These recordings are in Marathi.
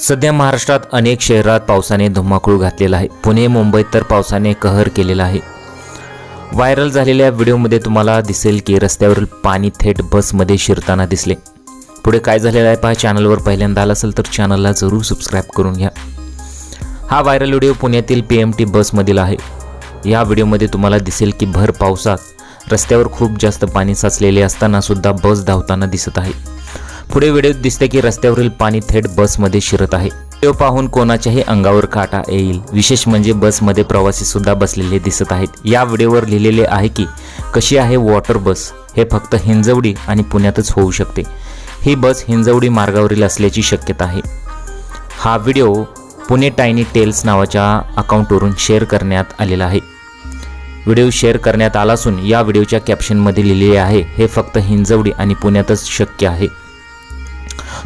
सध्या महाराष्ट्रात अनेक शहरात पावसाने धुमाकूळ घातलेला आहे. पुणे मुंबईत तर पावसाने कहर केलेला आहे. व्हायरल झालेल्या व्हिडिओमध्ये तुम्हाला दिसेल की रस्त्यावरील पाणी थेट बसमध्ये शिरताना दिसले. पुढे काय झालेलं आहे पहा चॅनलवर पहिल्यांदा आला असेल तर चॅनलला जरूर सबस्क्राईब करून घ्या. हा व्हायरल व्हिडिओ पुण्यातील पी एम टी बसमधील आहे. या व्हिडिओमध्ये तुम्हाला दिसेल की भर पावसात रस्त्यावर खूप जास्त पाणी साचलेले असताना सुद्धा बस धावताना दिसत आहे. पुढे व्हिडिओत दिसते की रस्त्यावरील पाणी थेट बसमध्ये शिरत आहे. व्हिडिओ पाहून कोणाच्याही अंगावर काटा येईल. विशेष म्हणजे बसमध्ये प्रवासी सुद्धा बसलेले दिसत आहेत. या व्हिडिओवर लिहिलेले आहे की कशी आहे वॉटर बस? हे फक्त हिंजवडी आणि पुण्यातच होऊ शकते. ही बस हिंजवडी मार्गावरील असल्याची शक्यता आहे. हा व्हिडिओ पुणे टायनी टेल्स नावाच्या अकाउंटवरून शेअर करण्यात आलेला आहे. व्हिडिओ शेअर करण्यात आला असून या व्हिडिओच्या कॅप्शनमध्ये लिहिलेले आहे हे फक्त हिंजवडी आणि पुण्यातच शक्य आहे.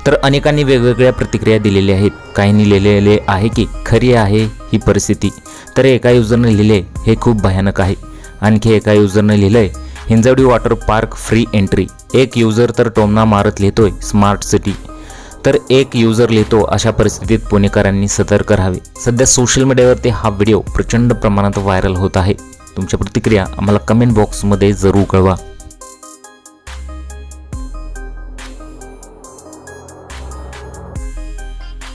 तर अनेकांनी वेगवेगळ्या प्रतिक्रिया दिलेल्या आहेत. काहींनी लिहिलेले आहे की खरी आहे ही परिस्थिती. तर एका युजरनं लिहिले हे खूप भयानक आहे. आणखी एका युजरनं लिहिलंय Hinjawadi water park free entry. एक युजर तर टोमना मारत लिहितोय स्मार्ट सिटी. तर एक युजर लिहितो अशा परिस्थितीत पुणेकरांनी सतर्क राहावे. सध्या सोशल मीडियावरती हा व्हिडिओ प्रचंड प्रमाणात व्हायरल होत आहे. तुमच्या प्रतिक्रिया आम्हाला कमेंट बॉक्समध्ये जरूर कळवा.